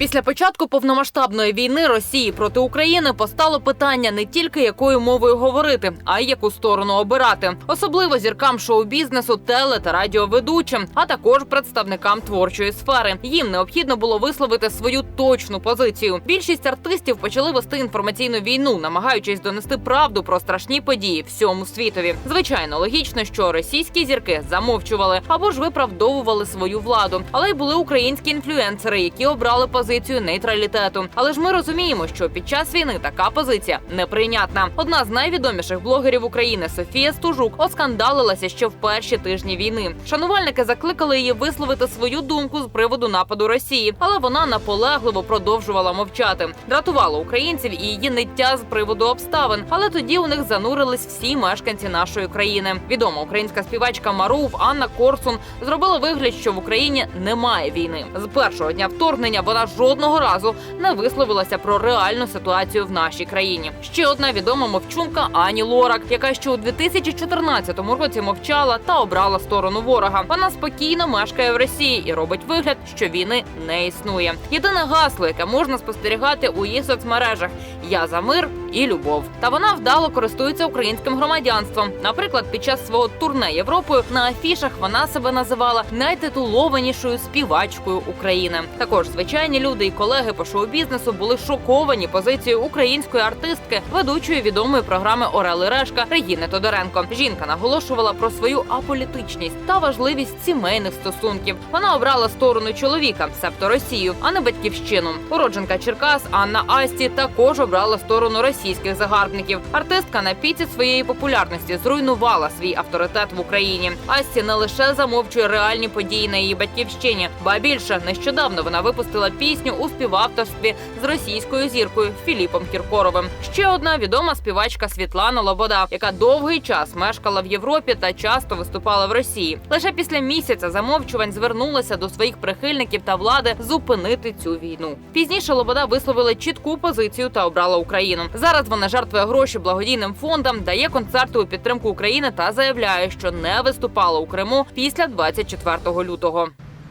Після початку повномасштабної війни Росії проти України постало питання не тільки якою мовою говорити, а й яку сторону обирати, особливо зіркам шоу-бізнесу, теле та радіоведучим, а також представникам творчої сфери. Їм необхідно було висловити свою точну позицію. Більшість артистів почали вести інформаційну війну, намагаючись донести правду про страшні події всьому світові. Звичайно, логічно, що російські зірки замовчували або ж виправдовували свою владу, але й були українські інфлюенсери, які обрали позицію нейтралітету. Але ж ми розуміємо, що під час війни така позиція неприйнятна. Одна з найвідоміших блогерів України Софія Стужук оскандалилася ще в перші тижні війни. Шанувальники закликали її висловити свою думку з приводу нападу Росії, але вона наполегливо продовжувала мовчати. Дратувала українців і її ниття з приводу обставин. Але тоді у них занурились всі мешканці нашої країни. Відома українська співачка Марув Анна Корсун зробила вигляд, що в Україні немає війни. З першого дня вторгнення вона жодного разу не висловилася про реальну ситуацію в нашій країні. Ще одна відома мовчунка Ані Лорак, яка ще у 2014 році мовчала та обрала сторону ворога. Вона спокійно мешкає в Росії і робить вигляд, що війни не існує. Єдине гасло, яке можна спостерігати у її соцмережах: Я за мир і любов. Та вона вдало користується українським громадянством. Наприклад, під час свого турне Європою на афішах вона себе називала найтитулованішою співачкою України. Також звичайні люди і колеги по шоу-бізнесу були шоковані позицією української артистки, ведучої відомої програми Орели Решка Регіни Тодоренко. Жінка наголошувала про свою аполітичність та важливість сімейних стосунків. Вона обрала сторону чоловіка, себто Росію, а не батьківщину. Уродженка Черкас Анна Асті також обрала сторону російських загарбників. Артистка на піці своєї популярності зруйнувала свій авторитет в Україні. Асті не лише замовчує реальні події на її батьківщині, ба більше нещодавно вона випустила пісню у співавторстві з російською зіркою Філіпом Кіркоровим. Ще одна відома співачка Світлана Лобода, яка довгий час мешкала в Європі та часто виступала в Росії. Лише після місяця замовчувань звернулася до своїх прихильників та влади зупинити цю війну. Пізніше Лобода висловила чітку позицію та обрала Україну. Зараз вона жертвує гроші благодійним фондам, дає концерти у підтримку України та заявляє, що не виступала у Криму після 24 лютого.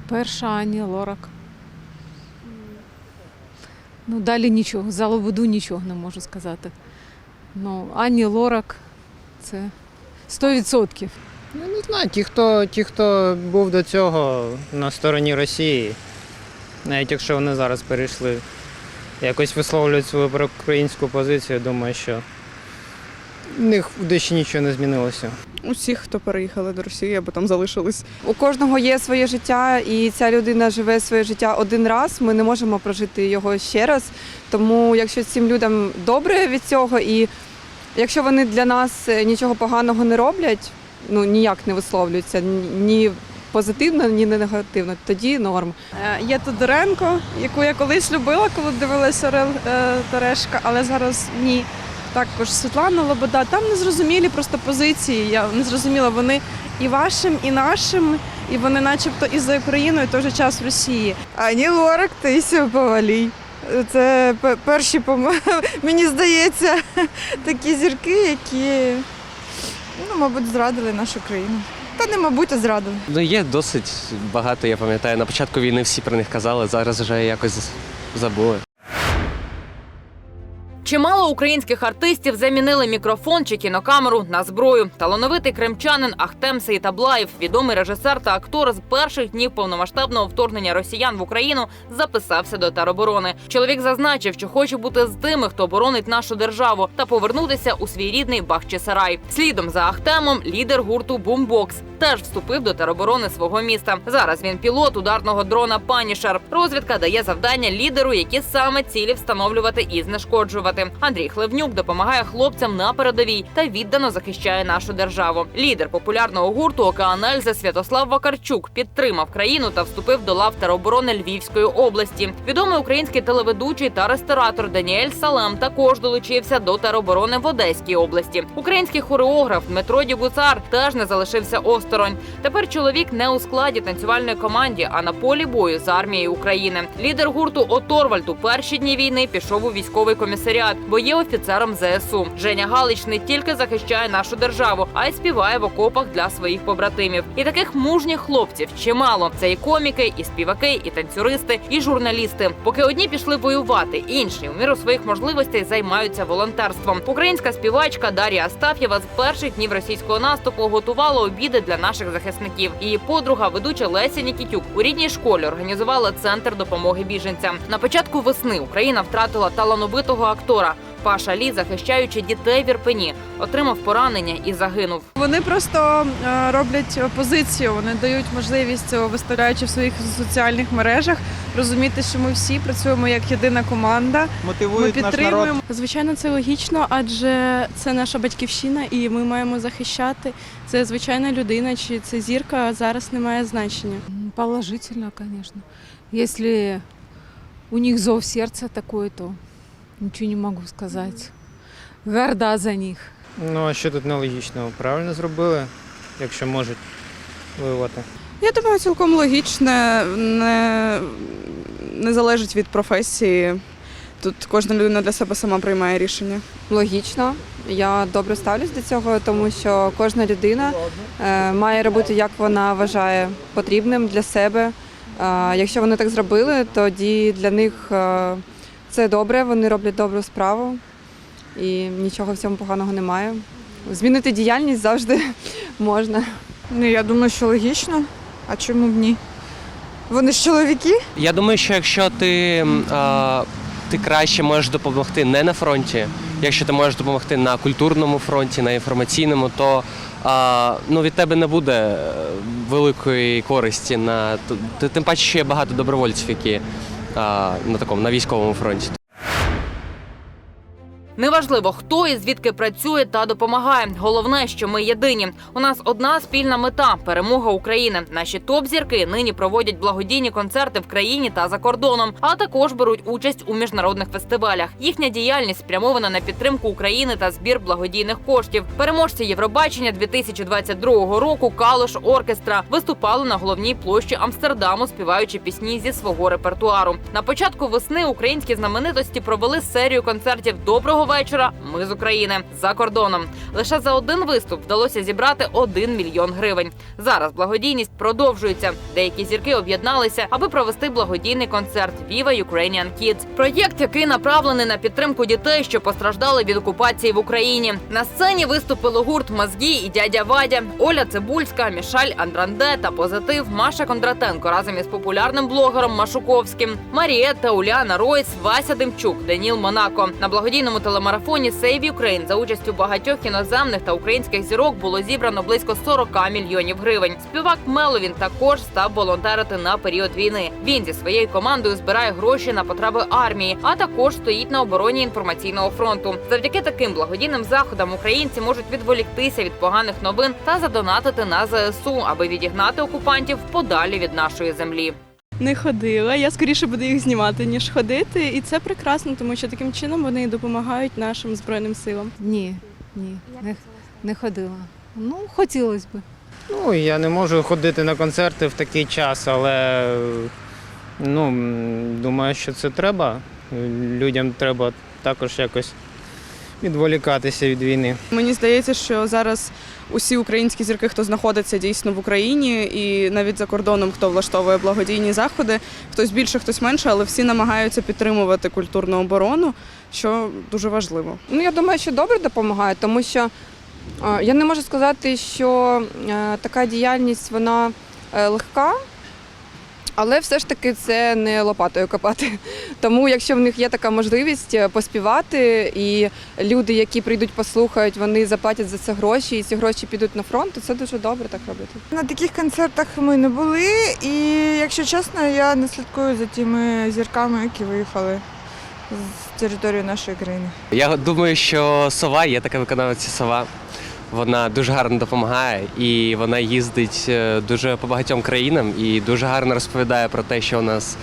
Перша Ані Лорак. Ну, далі нічого. За Лободу нічого не можу сказати. Ну, Ані Лорак це 100%. Ну, не знаю, ті хто, ті, хто був до цього на стороні Росії, навіть якщо вони зараз перейшли, якось висловлюють свою проукраїнську позицію, думаю, що в них в душі нічого не змінилося. Усіх, хто переїхали до Росії або там залишились. У кожного є своє життя, і ця людина живе своє життя один раз. Ми не можемо прожити його ще раз. Тому, якщо цим людям добре від цього, і якщо вони для нас е, нічого поганого не роблять, ну ніяк не висловлюються ні позитивно, ні негативно, тоді норм. Е, Є Тодоренко, яку я колись любила, коли дивилася е, Терешка, але зараз ні. Також Світлана Лобода. Там незрозумілі просто позиції. Я не зрозуміла, вони і вашим, і нашим, і вони начебто і за Україною, і той же час в Росії. Ані Лорак Ісю Повалій. Це перші, мені здається, такі зірки, які, ну, мабуть, зрадили нашу країну. Та не мабуть, а зрадили. Ну, є досить багато, я пам'ятаю. На початку війни всі про них казали, зараз вже якось забули. Чимало українських артистів замінили мікрофон чи кінокамеру на зброю. Талановитий кримчанин Ахтем Сейтаблаєв, відомий режисер та актор з перших днів повномасштабного вторгнення росіян в Україну, записався до тероборони. Чоловік зазначив, що хоче бути з тими, хто боронить нашу державу, та повернутися у свій рідний Бахчисарай. Слідом за Ахтемом лідер гурту Бумбокс теж вступив до тероборони свого міста. Зараз він пілот ударного дрона Панішер. Розвідка дає завдання лідеру, які саме цілі встановлювати і знешкоджувати. Андрій Хлевнюк допомагає хлопцям на передовій та віддано захищає нашу державу. Лідер популярного гурту Океанельза Святослав Вакарчук підтримав країну та вступив до лав тероборони Львівської області. Відомий український телеведучий та ресторатор Даніель Салем також долучився до тероборони в Одеській області. Український хореограф Дмитро Дігуцар теж не залишився осторонь. Осторонь. Тепер чоловік не у складі танцювальної команди, а на полі бою з армією України. Лідер гурту Оторвальд у перші дні війни пішов у військовий комісаріат, бо є офіцером ЗСУ. Женя Галич не тільки захищає нашу державу, а й співає в окопах для своїх побратимів. І таких мужніх хлопців чимало. Це і коміки, і співаки, і танцюристи, і журналісти. Поки одні пішли воювати, інші у міру своїх можливостей займаються волонтерством. Українська співачка Дар'я Астаф'єва з перших днів російського наступу готувала обіди для наших захисників. Її подруга, ведуча Леся Нікітюк, у рідній школі організувала центр допомоги біженцям. На початку весни Україна втратила талановитого актора. Паша Лі, захищаючи дітей в Ірпені, отримав поранення і загинув. Вони просто е, роблять позицію, вони дають можливість, виставляючи в своїх соціальних мережах, розуміти, що ми всі працюємо як єдина команда. Ми мотивують наш народ. підтримуємо. Звичайно, це логічно, адже це наша батьківщина, і ми маємо захищати. Це звичайна людина, чи це зірка зараз не має значення. Положительно, конечно. Если у них зов сердца такой, то ничего не могу сказать. Горда за них. Ну а що тут нелогічного? Правильно зробили, якщо можуть воювати. Я думаю, цілком логічне, не, не залежить від професії. Тут кожна людина для себе сама приймає рішення. Логічно, я добре ставлюсь до цього, тому що кожна людина е, має робити, як вона вважає потрібним для себе. Е, якщо вони так зробили, тоді для них е, це добре, вони роблять добру справу і нічого в цьому поганого немає. Змінити діяльність завжди можна. Ну, я думаю, що логічно. А чому б ні? Вони ж чоловіки. Я думаю, що якщо ти, а, ти краще можеш допомогти не на фронті, якщо ти можеш допомогти на культурному фронті, на інформаційному, то а, ну, від тебе не буде е, великої користі на тим паче, що є багато добровольців, які на такому на військовому фронті. Неважливо, хто і звідки працює та допомагає. Головне, що ми єдині. У нас одна спільна мета перемога України. Наші топ-зірки нині проводять благодійні концерти в країні та за кордоном, а також беруть участь у міжнародних фестивалях. Їхня діяльність спрямована на підтримку України та збір благодійних коштів. Переможці Євробачення 2022 року Калош Оркестра виступали на головній площі Амстердаму, співаючи пісні зі свого репертуару. На початку весни українські знаменитості провели серію концертів Доброго вечора. Ми з України за кордоном. Лише за один виступ вдалося зібрати 1 мільйон гривень. Зараз благодійність продовжується. Деякі зірки об'єдналися, аби провести благодійний концерт Viva Ukrainian Kids. Проєкт, який направлений на підтримку дітей, що постраждали від окупації в Україні. На сцені виступили гурт Мозгі і дядя Вадя, Оля Цибульська, Мішаль Андранде та позитив Маша Кондратенко разом із популярним блогером Машуковським, Марієта, Уляна Ройс, Вася Демчук, Даніл Монако. На благодійному телемарафоні Save Ukraine за участю багатьох іноземних та українських зірок було зібрано близько 40 мільйонів гривень. Співак Меловін також став волонтерити на період війни. Він зі своєю командою збирає гроші на потреби армії, а також стоїть на обороні інформаційного фронту. Завдяки таким благодійним заходам українці можуть відволіктися від поганих новин та задонатити на ЗСУ, аби відігнати окупантів подалі від нашої землі. Не ходила. Я скоріше буду їх знімати, ніж ходити. І це прекрасно, тому що таким чином вони допомагають нашим збройним силам. Ні, ні, не, не ходила. Ну, хотілося б. Ну, я не можу ходити на концерти в такий час, але ну, думаю, що це треба. Людям треба також якось відволікатися від війни. Мені здається, що зараз усі українські зірки, хто знаходиться дійсно в Україні, і навіть за кордоном, хто влаштовує благодійні заходи, хтось більше, хтось менше, але всі намагаються підтримувати культурну оборону, що дуже важливо. Ну, я думаю, що добре допомагає, тому що е, я не можу сказати, що е, така діяльність вона е, легка, але все ж таки це не лопатою копати. Тому, якщо в них є така можливість е, поспівати, і люди, які прийдуть, послухають, вони заплатять за це гроші, і ці гроші підуть на фронт, то це дуже добре так робити. На таких концертах ми не були, і якщо чесно, я не слідкую за тими зірками, які виїхали з території нашої країни. Я думаю, що сова є така виконавиця сова. Вона дуже гарно допомагає і вона їздить е, дуже по багатьом країнам і дуже гарно розповідає про те, що у нас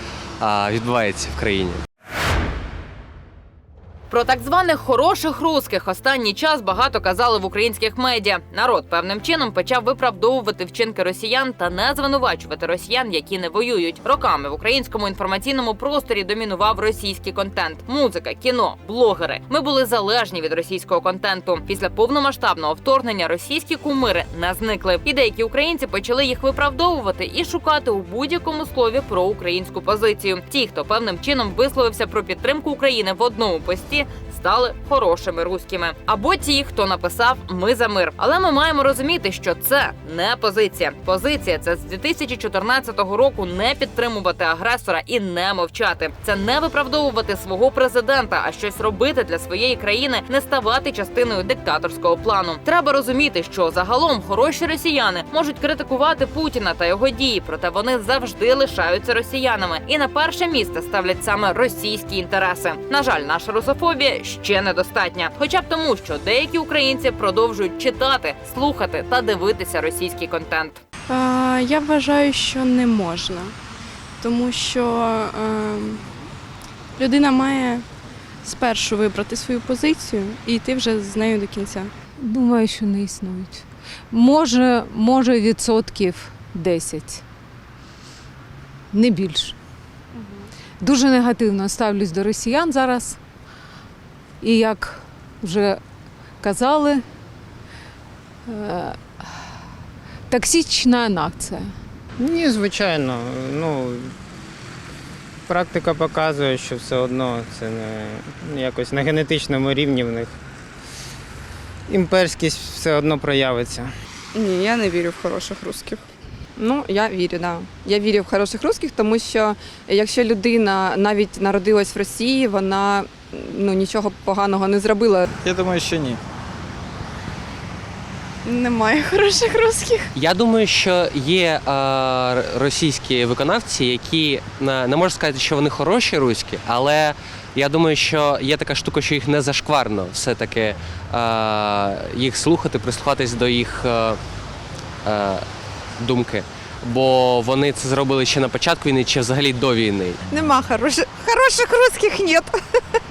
відбувається в країні. Про так званих хороших русських останній час багато казали в українських медіа. Народ певним чином почав виправдовувати вчинки росіян та не звинувачувати росіян, які не воюють. Роками в українському інформаційному просторі домінував російський контент, музика, кіно, блогери. Ми були залежні від російського контенту. Після повномасштабного вторгнення російські кумири не зникли, і деякі українці почали їх виправдовувати і шукати у будь-якому слові про українську позицію. Ті, хто певним чином висловився про підтримку України в одному пості, стали хорошими руськими. Або ті, хто написав Ми за мир. Але ми маємо розуміти, що це не позиція. Позиція це з 2014 року не підтримувати агресора і не мовчати. Це не виправдовувати свого президента, а щось робити для своєї країни, не ставати частиною диктаторського плану. Треба розуміти, що загалом хороші росіяни можуть критикувати Путіна та його дії, проте вони завжди лишаються росіянами і на перше місце ставлять саме російські інтереси. На жаль, наша русофобія ще недостатня, хоча б тому, що деякі українці продовжують читати, слухати та дивитися російський контент. А, я вважаю, що не можна, тому що е, людина має спершу вибрати свою позицію і йти вже з нею до кінця. Думаю, що не існують. Може, може відсотків 10. Не більше. Дуже негативно ставлюсь до росіян зараз. І як вже казали, е, токсична нація. Ні, звичайно. Ну, практика показує, що все одно це не якось на генетичному рівні в них. Імперськість все одно проявиться. Ні, я не вірю в хороших русських. Ну, я вірю, да. Я вірю в хороших русських, тому що якщо людина навіть народилась в Росії, вона ну, нічого поганого не зробила. Я думаю, що ні. Немає хороших русських. Я думаю, що є е, російські виконавці, які не, не можу сказати, що вони хороші руські, але я думаю, що є така штука, що їх не зашкварно все-таки е, їх слухати, прислухатись до їх е, е, думки. Бо вони це зробили ще на початку війни, чи взагалі до війни. Нема хороших. Хороших русських нет.